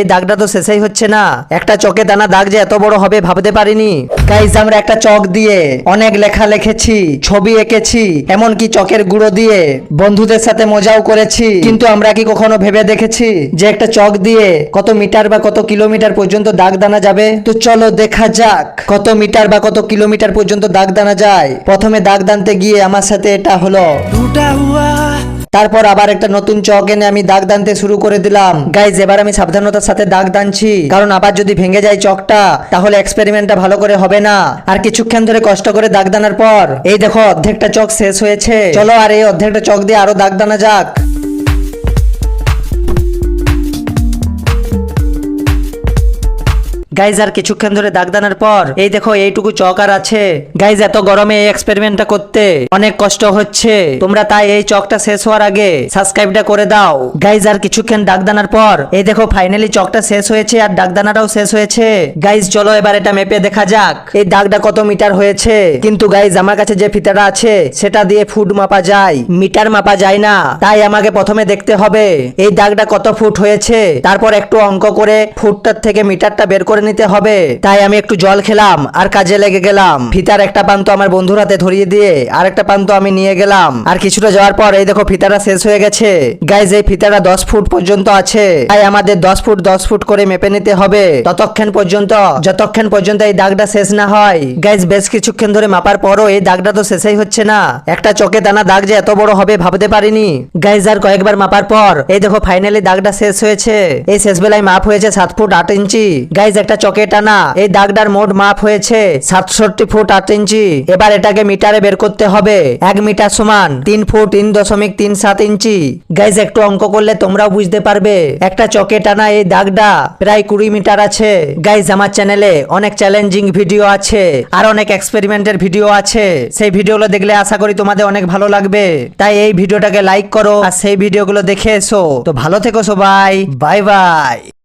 এই দাগটা তো শেষেই হচ্ছে না। একটা চকে দানা দাগ যে এত বড় হবে ভাবতে পারিনি। গাইজ আমরা একটা চক দিয়ে অনেক লেখা লিখেছি, ছবি এঁকেছি, এমনকি চকের গুঁড়ো দিয়ে বন্ধুদের সাথে মজাও করেছি। কিন্তু আমরা কি কখনো ভেবে দেখেছি যে একটা চক দিয়ে কত মিটার বা কত কিলোমিটার পর্যন্ত দাগ দানা যাবে? তো চলো দেখা যাক কত মিটার বা কত কিলোমিটার পর্যন্ত দাগ দানা যায়। প্রথমে দাগ দানতে গিয়ে আমার সাথে এটা হলো। দুটা হুয়া তারপর আবার একটা নতুন চক এনে আমি দাগ দানতে শুরু করে দিলাম। গাইজ এবার আমি সাবধানতার সাথে দাগ দানছি। কারণ আবার যদি ভেঙে যায় চকটা, তাহলে এক্সপেরিমেন্টটা ভালো করে হবে না। আর কিছুক্ষণ ধরে কষ্ট করে দাগ দানার পর, এই দেখো, অর্ধেকটা চক শেষ হয়েছে। চলো আর এই অর্ধেকটা চক দিয়ে আরও দাগ দানা যাক। গাইজ আর কিছুক্ষণ ধরে দাগ দানার পর, এই দেখো, এইটুকু চক আর আছে। গাইজ এত গরমে এই এক্সপেরিমেন্টটা করতে অনেক কষ্ট হচ্ছে। তোমরা তাই এই চকটা শেষ হওয়ার আগে সাবস্ক্রাইবটা করে দাও। গাইজ আর কিছুক্ষণ দাগ দানার পর, এই দেখো ফাইনালি চকটা শেষ হয়েছে আর দাগ দানাটাও শেষ হয়েছে। গাইজ চলো, এবার এটা মেপে দেখা যাক। এই দাগটা কত মিটার হয়েছে? কিন্তু গাইজ আমার কাছে যে ফিতাটা আছে, সেটা দিয়ে ফুট মাপা যায়। মিটার মাপা যায় না। তাই আমাকে প্রথমে দেখতে হবে, এই দাগটা কত ফুট হয়েছে? তারপর একটু অঙ্ক করে ফুটটার থেকে মিটারটা বের করে নিতে হবে। তাই আমি একটু জল খেলাম আর কাজে লেগে গেলাম। ফিতার একটা পান্ত আমার বন্ধুর হাতে ধরিয়ে দিয়ে আর একটা পান্ত আমি নিয়ে গেলাম। আর কিছুটা যাওয়ার পর এই দেখো ফিতাটা শেষ হয়ে গেছে। গাইজ এই ফিতাটা দশ ফুট পর্যন্ত আছে। তাই আমাদের দশ ফুট দশ ফুট করে মেপে নিতে হবে। ততক্ষণ পর্যন্ত, যতক্ষণ পর্যন্ত এই দাগটা শেষ না হয়। গাইজ বেশ কিছুক্ষণ ধরে মাপার পরও এই দাগটা তো শেষই হচ্ছে না। একটা চোখে দানা দাগ যে এত বড় হবে ভাবতে পারিনি। গাইজ আর কয়েকবার মাপার পর, এই দেখো ফাইনালি দাগটা শেষ হয়েছে। এই শেষ বেলায় মাপ হয়েছে সাত ফুট আট ইঞ্চি। গাইজ একটা চকে টানা। এই দাগটার মোট মাপ হয়েছে সাতষট্টি ফুট আট ইঞ্চি। এবার এটাকে মিটারে বের করতে হবে। এক মিটার সমান তিন ফুট তিন দশমিক তিন সাত ইঞ্চি। গাইজ একটু অঙ্ক করলে তোমরাও বুঝতে পারবে। একটা চকে টানা এই দাগটা প্রায় কুড়ি মিটার আছে। গাইজ আমার চ্যানেলে অনেক চ্যালেঞ্জিং ভিডিও আছে আর অনেক এক্সপেরিমেন্টের ভিডিও আছে। সেই ভিডিওগুলো দেখলে আশা করি তোমাদের অনেক ভালো লাগবে। তাই এই ভিডিওটাকে লাইক করো আর সেই ভিডিওগুলো দেখে এসো। তো ভালো থেকো সবাই। Bye bye